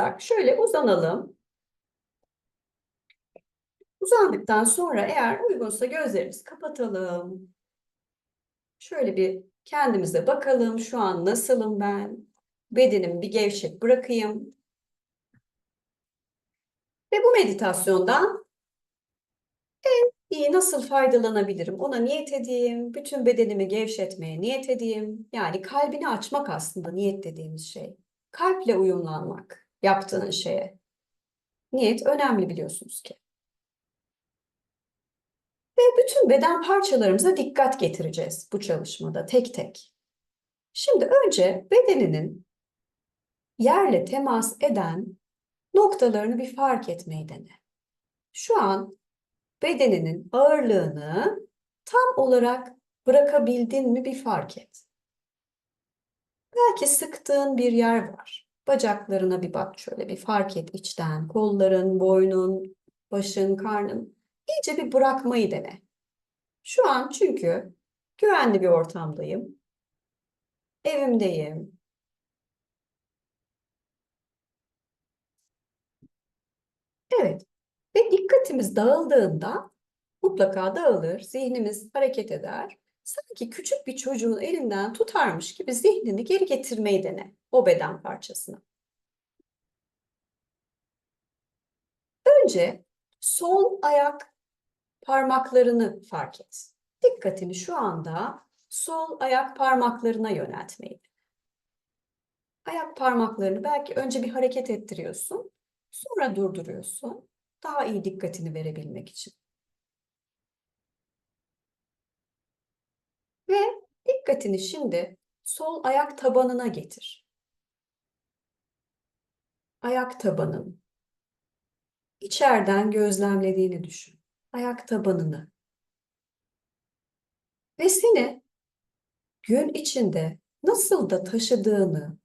hazırsak şöyle uzanalım. Uzandıktan sonra eğer uygunsa gözlerimizi kapatalım. Şöyle bir kendimize bakalım. Şu an nasılım ben? Bedenimi bir gevşek bırakayım. Ve bu meditasyondan en iyi nasıl faydalanabilirim? Ona niyet edeyim. Bütün bedenimi gevşetmeye niyet edeyim. Yani kalbini açmak aslında niyet dediğimiz şey. Kalple uyumlanmak yaptığın şeye. Niyet önemli biliyorsunuz ki. Ve bütün beden parçalarımıza dikkat getireceğiz bu çalışmada tek tek. Şimdi önce bedeninin yerle temas eden noktalarını bir fark etmeyi dene. Şu an bedeninin ağırlığını tam olarak bırakabildin mi bir fark et. Belki sıktığın bir yer var. Bacaklarına bir bak şöyle bir fark et içten. Kolların, boynun, başın, karnın. İyice bir bırakmayı dene. Şu an çünkü güvenli bir ortamdayım. Evimdeyim. Evet. Ve dikkatimiz dağıldığında mutlaka dağılır, zihnimiz hareket eder. Sanki küçük bir çocuğun elinden tutarmış gibi zihnini geri getirmeyi dene o beden parçasına. Önce sol ayak parmaklarını fark et. Dikkatini şu anda sol ayak parmaklarına yöneltmeyi. Ayak parmaklarını belki önce bir hareket ettiriyorsun, sonra durduruyorsun. Daha iyi dikkatini verebilmek için. Ve dikkatini şimdi sol ayak tabanına getir. Ayak tabanın içeriden gözlemlediğini düşün. Ayak tabanını. Ve seni gün içinde nasıl da taşıdığını,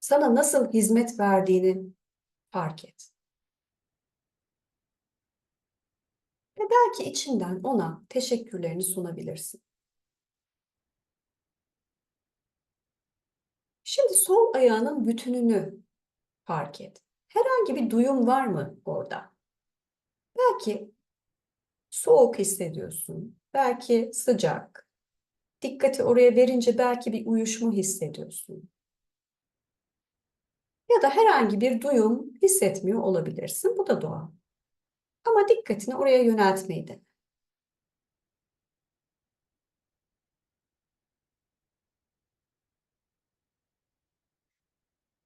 sana nasıl hizmet verdiğini fark et. Ve belki içinden ona teşekkürlerini sunabilirsin. Şimdi sol ayağının bütününü fark et. Herhangi bir duyum var mı orada? Belki soğuk hissediyorsun, belki sıcak. Dikkati oraya verince belki bir uyuşma hissediyorsun. Ya da herhangi bir duyum hissetmiyor olabilirsin. Bu da doğal. Ama dikkatini oraya yöneltmeyi dene.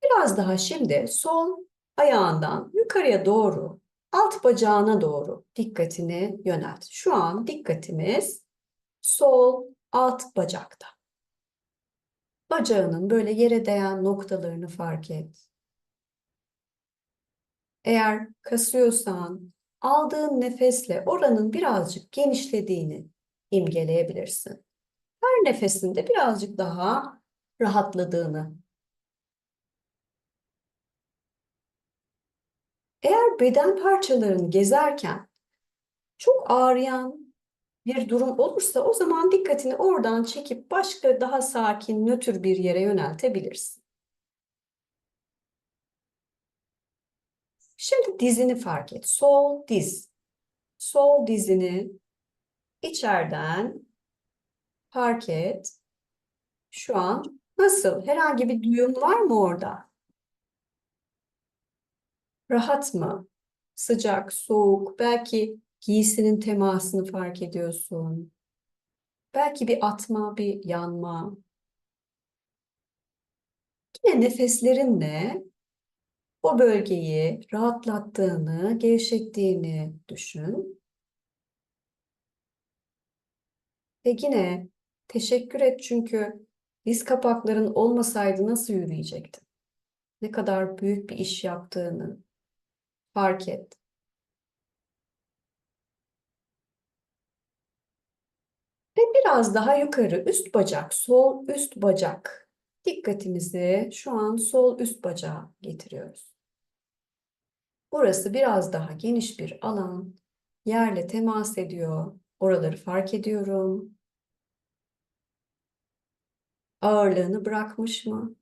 Biraz daha şimdi sol ayağından yukarıya doğru, alt bacağına doğru dikkatini yönelt. Şu an dikkatimiz sol alt bacakta. Bacağının böyle yere değen noktalarını fark et. Eğer kasıyorsan aldığın nefesle oranın birazcık genişlediğini imgeleyebilirsin. Her nefesinde birazcık daha rahatladığını. Eğer beden parçalarını gezerken çok ağrıyan bir durum olursa o zaman dikkatini oradan çekip başka daha sakin, nötr bir yere yöneltebilirsin. Şimdi dizini fark et. Sol diz. Sol dizini içeriden fark et. Şu an nasıl? Herhangi bir duyum var mı orada? Rahat mı? Sıcak, soğuk, belki giysinin temasını fark ediyorsun. Belki bir atma, bir yanma. Yine nefeslerinle o bölgeyi rahatlattığını, gevşettiğini düşün. Ve yine teşekkür et çünkü diz kapakların olmasaydı nasıl yürüyecektin? Ne kadar büyük bir iş yaptığını fark et. Ve biraz daha yukarı üst bacak, sol üst bacak. Dikkatimizi şu an sol üst bacağa getiriyoruz. Burası biraz daha geniş bir alan. Yerle temas ediyor. Oraları fark ediyorum. Ağırlığını bırakmış mı?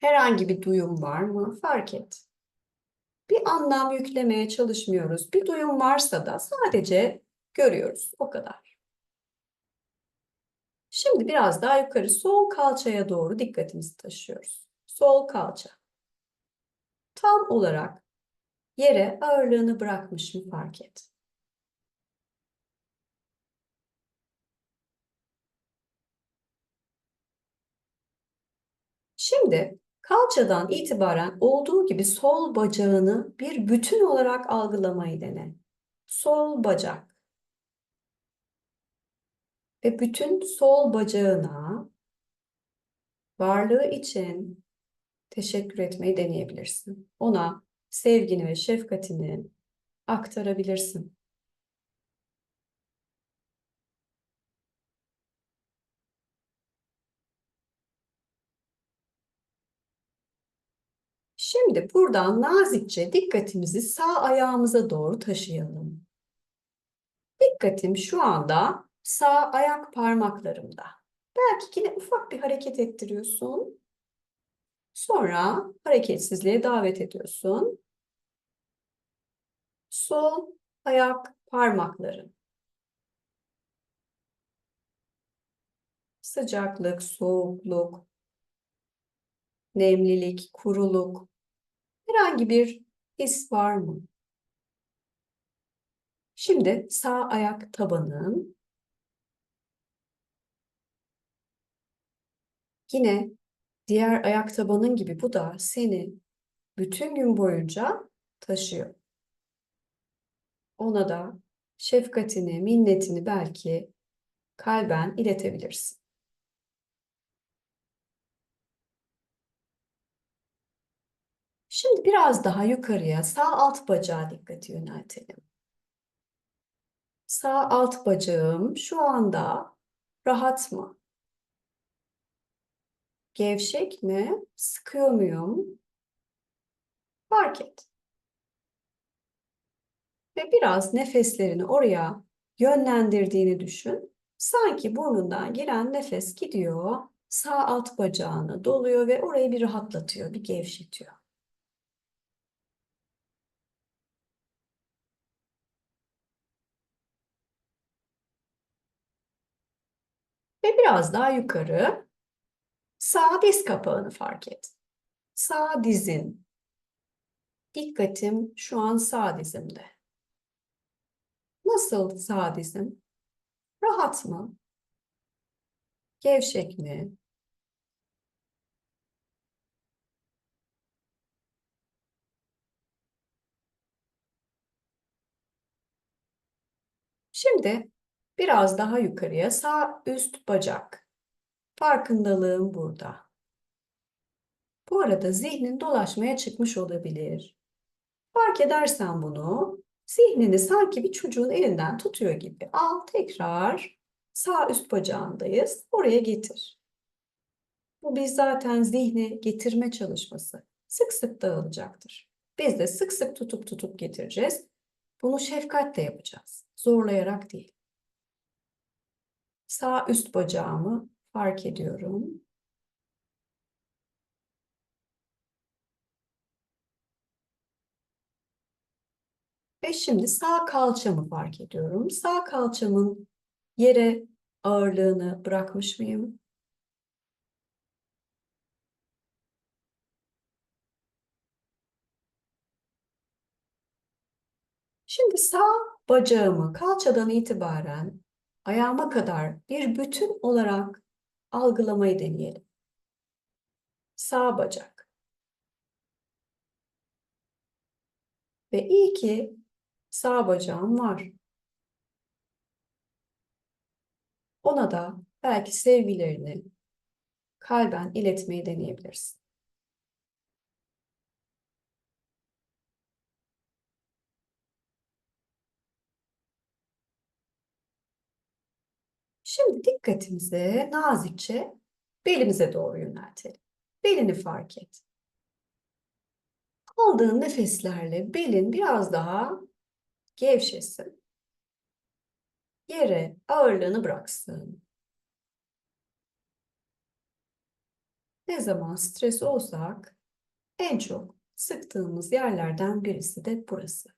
Herhangi bir duyum var mı? Fark et. Bir anlam yüklemeye çalışmıyoruz. Bir duyum varsa da sadece görüyoruz. O kadar. Şimdi biraz daha yukarı sol kalçaya doğru dikkatimizi taşıyoruz. Sol kalça. Tam olarak yere ağırlığını bırakmış mı fark et. Şimdi kalçadan itibaren olduğu gibi sol bacağını bir bütün olarak algılamayı dene. Sol bacak. Ve bütün sol bacağına varlığı için teşekkür etmeyi deneyebilirsin. Ona sevgini ve şefkatini aktarabilirsin. Şimdi buradan nazikçe dikkatimizi sağ ayağımıza doğru taşıyalım. Dikkatim şu anda sağ ayak parmaklarımda. Belki yine ufak bir hareket ettiriyorsun. Sonra hareketsizliğe davet ediyorsun. Sol ayak parmakların. Sıcaklık, soğukluk, nemlilik, kuruluk, herhangi bir his var mı? Şimdi sağ ayak tabanın yine diğer ayak tabanın gibi bu da seni bütün gün boyunca taşıyor. Ona da şefkatini, minnetini belki kalben iletebilirsin. Şimdi biraz daha yukarıya sağ alt bacağa dikkati yöneltelim. Sağ alt bacağım şu anda rahat mı? Gevşek mi? Sıkıyor muyum? Fark et. Ve biraz nefeslerini oraya yönlendirdiğini düşün. Sanki burnundan giren nefes gidiyor, sağ alt bacağını doluyor ve orayı bir rahatlatıyor, bir gevşetiyor. Ve biraz daha yukarı sağ diz kapağını fark et. Sağ dizin. Dikkatim şu an sağ dizimde. Nasıl sağ dizim? Rahat mı? Gevşek mi? Şimdi biraz daha yukarıya sağ üst bacak. Farkındalığım burada. Bu arada zihnin dolaşmaya çıkmış olabilir. Fark edersen bunu zihnini sanki bir çocuğun elinden tutuyor gibi al tekrar sağ üst bacağındayız. Oraya getir. Bu biz zaten zihni getirme çalışması. Sık sık dağılacaktır. Biz de sık sık tutup tutup getireceğiz. Bunu şefkatle yapacağız. Zorlayarak değil. Sağ üst bacağımı fark ediyorum. Ve şimdi sağ kalçamı fark ediyorum. Sağ kalçamın yere ağırlığını bırakmış mıyım? Şimdi sağ bacağımı kalçadan itibaren ayağıma kadar bir bütün olarak algılamayı deneyelim. Sağ bacak. Ve iyi ki sağ bacağım var. Ona da belki sevgilerini kalben iletmeyi deneyebilirsin. Şimdi dikkatimizi nazikçe belimize doğru yöneltelim. Belini fark et. Aldığın nefeslerle belin biraz daha gevşesin. Yere ağırlığını bıraksın. Ne zaman stres olsak en çok sıktığımız yerlerden birisi de burası.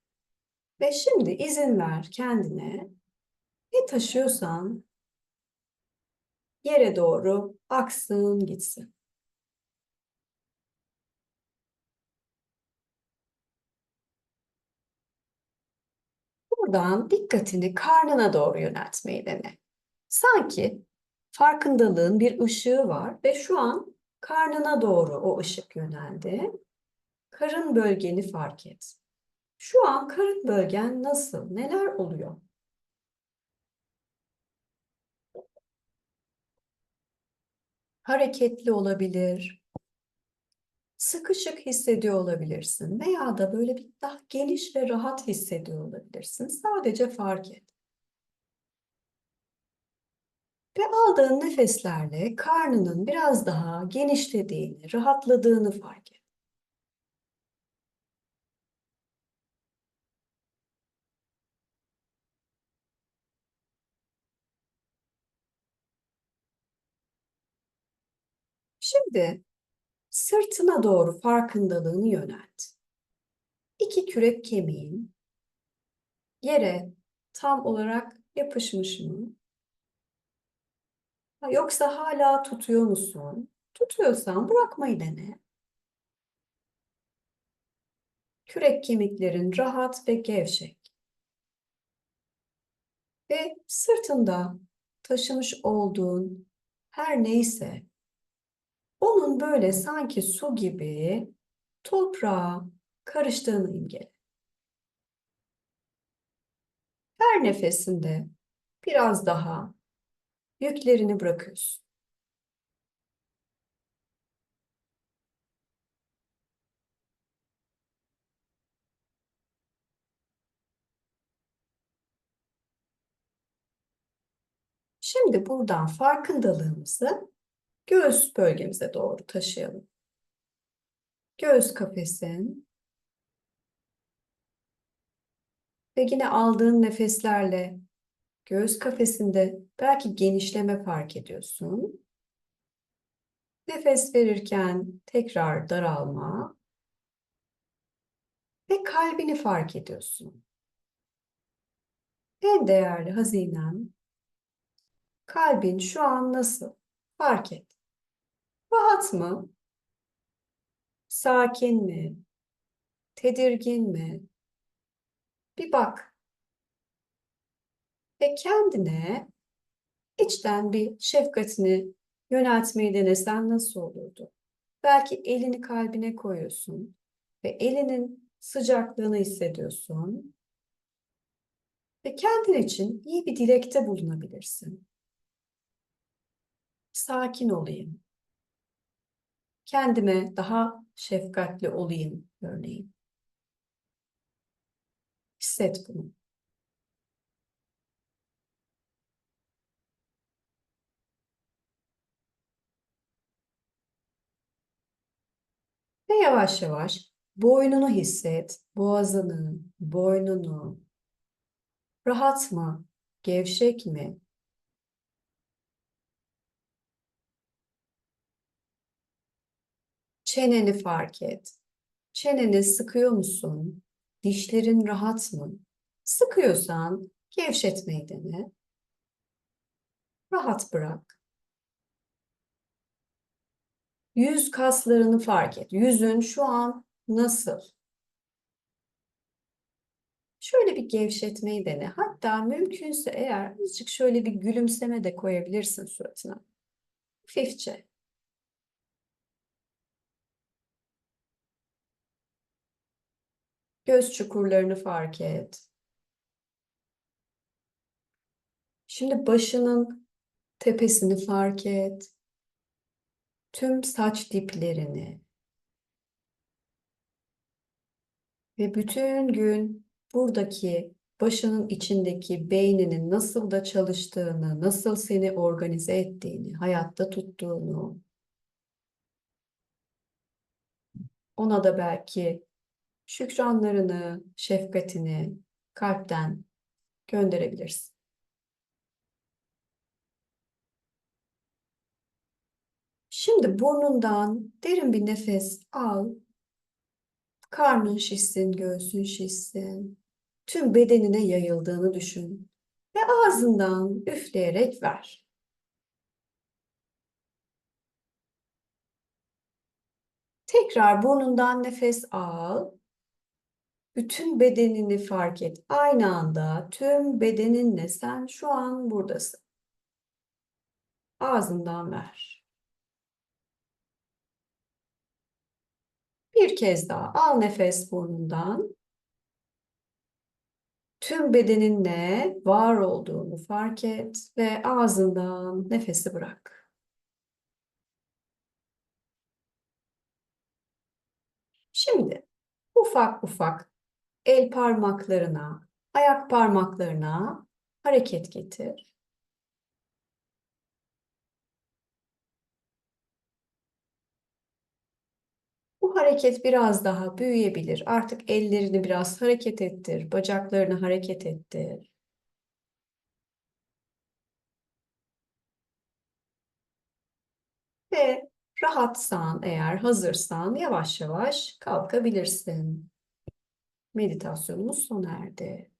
Ve şimdi izin ver kendine ne taşıyorsan yere doğru aksın gitsin. Buradan dikkatini karnına doğru yöneltmeyi dene. Sanki farkındalığın bir ışığı var ve şu an karnına doğru o ışık yöneldi. Karın bölgeni fark et. Şu an karın bölgen nasıl? Neler oluyor? Hareketli olabilir, sıkışık hissediyor olabilirsin veya da böyle bir daha geniş ve rahat hissediyor olabilirsin. Sadece fark et. Ve aldığın nefeslerle karnının biraz daha genişlediğini, rahatladığını fark et. Şimdi sırtına doğru farkındalığını yönelt. İki kürek kemiğin yere tam olarak yapışmış mı? Yoksa hala tutuyor musun? Tutuyorsan bırakmayı dene. Kürek kemiklerin rahat ve gevşek. Ve sırtında taşımış olduğun her neyse onun böyle sanki su gibi toprağa karıştığını imgele. Her nefesinde biraz daha yüklerini bırakıyorsun. Şimdi buradan farkındalığımızı göğüs bölgemize doğru taşıyalım. Göğüs kafesin ve yine aldığın nefeslerle göğüs kafesinde belki genişleme fark ediyorsun. Nefes verirken tekrar daralma ve kalbini fark ediyorsun. En değerli hazinem kalbin şu an nasıl? Fark et. Rahat mı? Sakin mi? Tedirgin mi? Bir bak. Ve kendine içten bir şefkatini yöneltmeyi denesen nasıl olurdu? Belki elini kalbine koyuyorsun ve elinin sıcaklığını hissediyorsun. Ve kendin için iyi bir dilekte bulunabilirsin. Sakin olayım. Kendime daha şefkatli olayım örneğin. Hisset bunu. Ve yavaş yavaş boynunu hisset, boğazını, boynunu. Rahat mı? Gevşek mi? Çeneni fark et. Çeneni sıkıyor musun? Dişlerin rahat mı? Sıkıyorsan gevşetmeyi dene. Rahat bırak. Yüz kaslarını fark et. Yüzün şu an nasıl? Şöyle bir gevşetmeyi dene. Hatta mümkünse eğer azıcık şöyle bir gülümseme de koyabilirsin suratına. Hafifçe. Göz çukurlarını fark et. Şimdi başının tepesini fark et. Tüm saç diplerini. Ve bütün gün buradaki başının içindeki beyninin nasıl da çalıştığını, nasıl seni organize ettiğini, hayatta tuttuğunu, ona da belki şükranlarını, şefkatini kalpten gönderebilirsin. Şimdi burnundan derin bir nefes al. Karnın şişsin, göğsün şişsin. Tüm bedenine yayıldığını düşün. Ve ağzından üfleyerek ver. Tekrar burnundan nefes al. Bütün bedenini fark et. Aynı anda tüm bedeninle sen şu an buradasın. Ağzından ver. Bir kez daha al nefes burnundan. Tüm bedeninle var olduğunu fark et ve ağzından nefesi bırak. Şimdi ufak ufak el parmaklarına, ayak parmaklarına hareket getir. Bu hareket biraz daha büyüyebilir. Artık ellerini biraz hareket ettir, bacaklarını hareket ettir. Ve rahatsan, eğer hazırsan yavaş yavaş kalkabilirsin. Meditasyonumuz sona erdi.